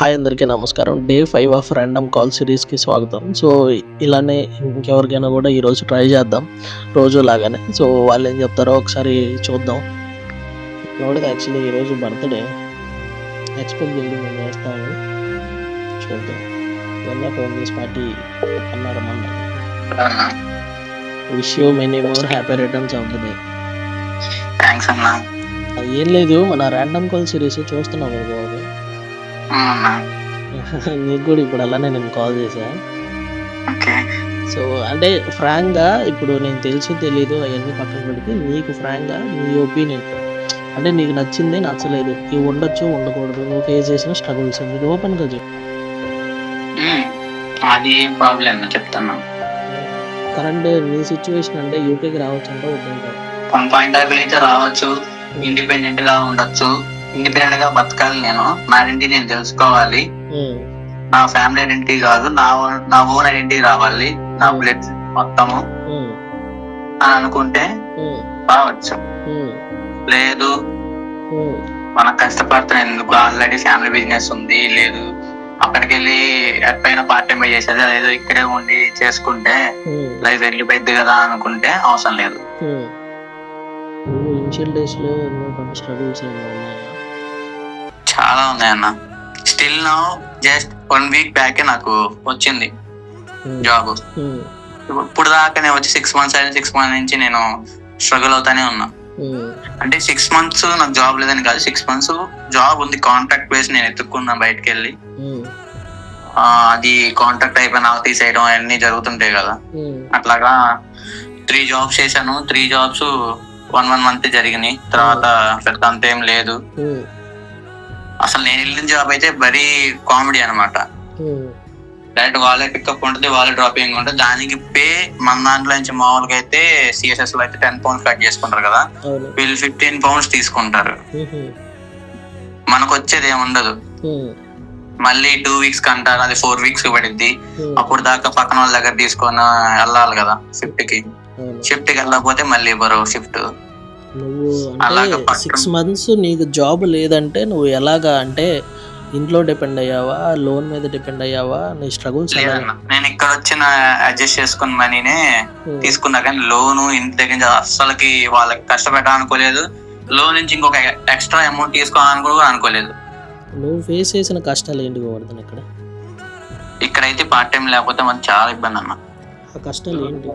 Hi అందరికీ నమస్కారం. Day five of random call సిరీస్కి స్వాగతం. సో ఇలానే ఇంకెవరికైనా కూడా ఈరోజు ట్రై చేద్దాం. రోజు లాగానే. సో వాళ్ళు ఏం చెప్తారో ఒకసారి చూద్దాం. ఎవరికి యాక్చువల్లీ ఈరోజు బర్త్డే. ఎక్స్పెక్ట్ చేయడం మేము చేస్తాము చూద్దాం. వల్ల ఫోన్ చేసి పార్టీ అన్నారు మన wish you many more happy returns of the day thanks అన్నా. ఏం లేదు మన ర్యాండమ్ కాల్ సిరీస్ చూస్తున్నాం కదా బాబు. నీకు కూడా ఇప్పుడు అలానే నేను కాల్ చేశా. సో అంటే ఫ్రాంక్గా ఇప్పుడు నేను తెలిసి తెలీదు అవన్నీ పక్కన పెడితే నీకు ఫ్రాంక్గా నీ ఒపీనియన్. అంటే నీకు నచ్చింది నచ్చలేదు ఇవి ఉండొచ్చు ఉండకూడదు నువ్వు ఫేస్ చేసిన స్ట్రగుల్స్ ఇది ఓపెన్గా చెప్పు. అది ఏం ప్రాబ్లం చెప్తాను కరెంట్ నీ సిచ్యువేషన్ అంటే యూకేకి రావచ్చు అంటే వన్ పాయింట్ ఆఫ్ అయితే రావచ్చు ఇండిపెండెంట్గా ఉండొచ్చు. ఇండిపెండెంట్గా బతకాలి నేను. నా ఐడెంటిటీ నేను తెలుసుకోవాలి. నా ఫ్యామిలీ ఐడెంటిటీ కాదు నా నా ఓన్ ఐడెంటిటీ రావాలి. నా బ్లడ్ మొత్తము. అని అనుకుంటే రావచ్చు. లేదు. మనం కష్టపడుతున్న. ఎందుకు? ఆల్రెడీ ఫ్యామిలీ బిజినెస్ ఉంది. లేదు. అక్కడికి వెళ్ళి ఎక్కడైనా పార్ట్ టైం చేసేది అదేదో ఇక్కడే ఉండి చేసుకుంటే లైఫ్ వెళ్ళిపోయింది కదా అనుకుంటే అవసరం లేదు. ఇనిషియల్ డేస్లో నువ్వు కొన్ని స్ట్రగుల్స్ ఏమైనా ఉన్నాయా. చాలా ఉన్నాయి అన్న. స్టిల్ నా జస్ట్ వన్ వీక్ బ్యాక్ నాకు వచ్చింది జాబ్ ఉమ్, ఇప్పుడు దాకా నేను వచ్చి సిక్స్ మంత్స్ అయిన సిక్స్ మంత్స్ నుంచి నేను స్ట్రగుల్ అవుతానే ఉన్నా. ఉమ్, అంటే సిక్స్ మంత్స్ నాకు జాబ్ లేదని కాదు. సిక్స్ మంత్స్ జాబ్ ఉంది. కాంట్రాక్ట్ బేస్ నేను ఎత్తుక్కున్నా బయటకు వెళ్ళి అది కాంట్రాక్ట్ అయిపోయి నాకు తీసేయడం అవన్నీ జరుగుతుంటాయి కదా. అట్లాగా త్రీ జాబ్స్ చేశాను. Three jobs one one month జరిగినాయి. తర్వాత పెద్ద అంతేం లేదు. అసలు నేను వెళ్ళిన జాబ్ అయితే మరీ కామెడీ అన్నమాట. ఉమ్, డైరెక్ట్ వాళ్ళే పికప్ ఉంటుంది వాళ్ళే డ్రాపింగ్ ఉంటుంది. దానికి పే మన దాంట్లో నుంచి మామూలుగా అయితే సిఎస్ఎస్లో అయితే టెన్ పౌండ్స్ కట్ చేసుకుంటారు కదా. వీళ్ళు ఫిఫ్టీన్ పౌండ్స్ తీసుకుంటారు. మనకు వచ్చేది ఏమి ఉండదు. ఉమ్, మళ్ళీ టూ వీక్స్ కంటారు అది ఫోర్ వీక్స్ పడిద్ది. ఉమ్, అప్పుడు దాకా పక్కన వాళ్ళ దగ్గర తీసుకొని వెళ్ళాలి కదా షిఫ్ట్కి. షిఫ్ట్కి వెళ్ళకపోతే మళ్ళీ బరో షిఫ్ట్ నువ్వు అంటే సిక్స్ మంత్స్ నీకు జాబ్ లేదంటే నువ్వు ఎలాగా అంటే ఇంట్లో డిపెండ్ అయ్యావా? లోన్ మీద డిపెండ్ అయ్యావా? నీ స్ట్రగుల్స్ నేను ఇక్కడ వచ్చిన అడ్జస్ట్ చేసుకున్న మనీనే తీసుకున్నా కానీ లోను ఇంటి దగ్గర నుంచి అస్సలకి వాళ్ళకి కష్టపెట్టాలనుకోలేదు లోన్ నుంచి ఇంకొక ఎక్స్ట్రా అమౌంట్ తీసుకోవాలని కూడా అనుకోలేదు. నువ్వు ఫేస్ చేసిన కష్టాలు ఏంటి గోవర్ధన్ ఇక్కడ? ఇక్కడైతే పార్ట్ టైం లేకపోతే మనకు చాలా ఇబ్బంది అన్న. ఆ కష్టాలు ఏంటి?